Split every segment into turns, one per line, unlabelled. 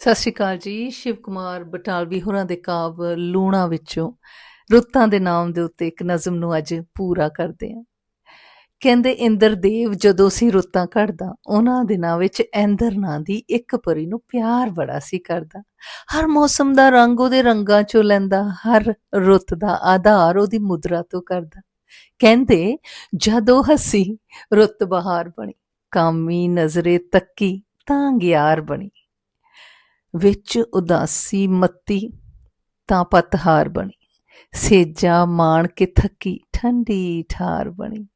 ਸਤਿ ਸ਼੍ਰੀ ਅਕਾਲ ਜੀ, ਸ਼ਿਵ ਕੁਮਾਰ ਬਟਾਲਵੀ ਹੋਰਾਂ ਦੇ ਕਾਵ ਲੂਣਾ ਵਿੱਚੋਂ ਰੁੱਤਾਂ ਦੇ ਨਾਮ ਦੇ ਉੱਤੇ ਇੱਕ ਨਜ਼ਮ ਨੂੰ ਅੱਜ ਪੂਰਾ ਕਰਦੇ ਹਾਂ। ਕਹਿੰਦੇ ਇੰਦਰਦੇਵ ਜਦੋਂ ਸੀ ਰੁੱਤਾਂ ਕੱਢਦਾ, ਉਹਨਾਂ ਦਿਨਾਂ ਵਿੱਚ ਇੰਦਰ ਨਾਂ ਦੀ ਇੱਕ ਪਰੀ ਨੂੰ ਪਿਆਰ ਬੜਾ ਸੀ ਕਰਦਾ। ਹਰ ਮੌਸਮ ਦਾ ਰੰਗ ਉਹਦੇ ਰੰਗਾਂ ਚੋਂ ਲੈਂਦਾ, ਹਰ ਰੁੱਤ ਦਾ ਆਧਾਰ ਉਹਦੀ ਮੁਦਰਾ ਤੋਂ ਕਰਦਾ। ਕਹਿੰਦੇ, ਜਦੋਂ ਹੱਸੀ ਰੁੱਤ ਬਹਾਰ ਬਣੀ, ਕਾਮੀ ਨਜ਼ਰੇ ਤੱਕੀ ਤਾਂ ਗਿਆਰ ਬਣੀ। ਵਿੱਚ ਉਦਾਸੀ ਮੱਤੀ ਤਾਂ ਪਤਹਾਰ ਬਣੀ। ਸੇਜਾ ਮਾਣ ਕੇ ਥੱਕੀ, ਠੰਡੀ ਠਾਰ ਬਣੀ।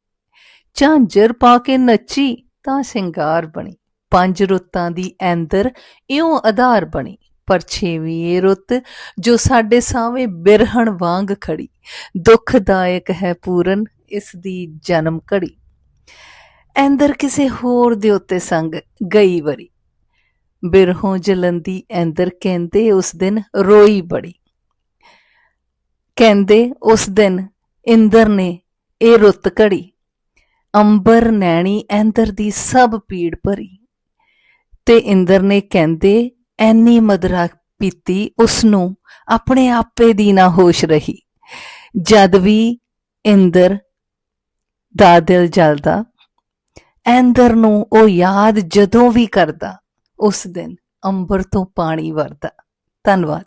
ਝਾਂਜਰ ਪਾ ਕੇ ਨੱਚੀ ਤਾਂ ਸਿੰਗਾਰ ਬਣੀ। ਪੰਜ ਰੁੱਤਾਂ ਦੀ ਐਂਦਰ ਇਉਂ ਆਧਾਰ ਬਣੀ। ਪਰ ਛੇਵੀਂ ਇਹ ਰੁੱਤ ਜੋ ਸਾਡੇ ਸਾਹਵੇਂ ਬਿਰਹਣ ਵਾਂਗ ਖੜੀ, ਦੁਖਦਾਇਕ ਹੈ ਪੂਰਨ ਇਸ ਦੀ ਜਨਮ ਘੜੀ। ਐਂਦਰ ਕਿਸੇ ਹੋਰ ਦੇ ਉੱਤੇ ਸੰਗ ਗਈ ਵਰੀ। ਬਿਰਹੋਂ ਜਲੰਦੀ ਐਂਦਰ ਕਹਿੰਦੇ ਉਸ ਦਿਨ ਰੋਈ ਬੜੀ। ਕਹਿੰਦੇ ਉਸ ਦਿਨ ਇੰਦਰ ਨੇ ਇਹ ਰੁੱਤ ਘੜੀ। ਅੰਬਰ ਨੈਣੀ ਐਂਦਰ ਦੀ ਸਭ ਪੀੜ ਭਰੀ। ਤੇ ਇੰਦਰ ਨੇ ਕਹਿੰਦੇ, ਐਨੀ ਮਦਰਾ ਪੀਤੀ ਉਸ ਨੂੰ ਆਪਣੇ ਆਪੇ ਦੀ ਨਾ ਹੋਸ਼ ਰਹੀ। ਜਦ ਵੀ ਇੰਦਰ ਦਾ ਦਿਲ ਜਲਦਾ, ਐਂਦਰ ਨੂੰ ਉਹ ਯਾਦ ਜਦੋਂ ਵੀ ਕਰਦਾ ਉਸ ਦਿਨ ਅੰਬਰ ਤੋਂ ਪਾਣੀ ਵਰਦਾ ਧੰਨਵਾਦ।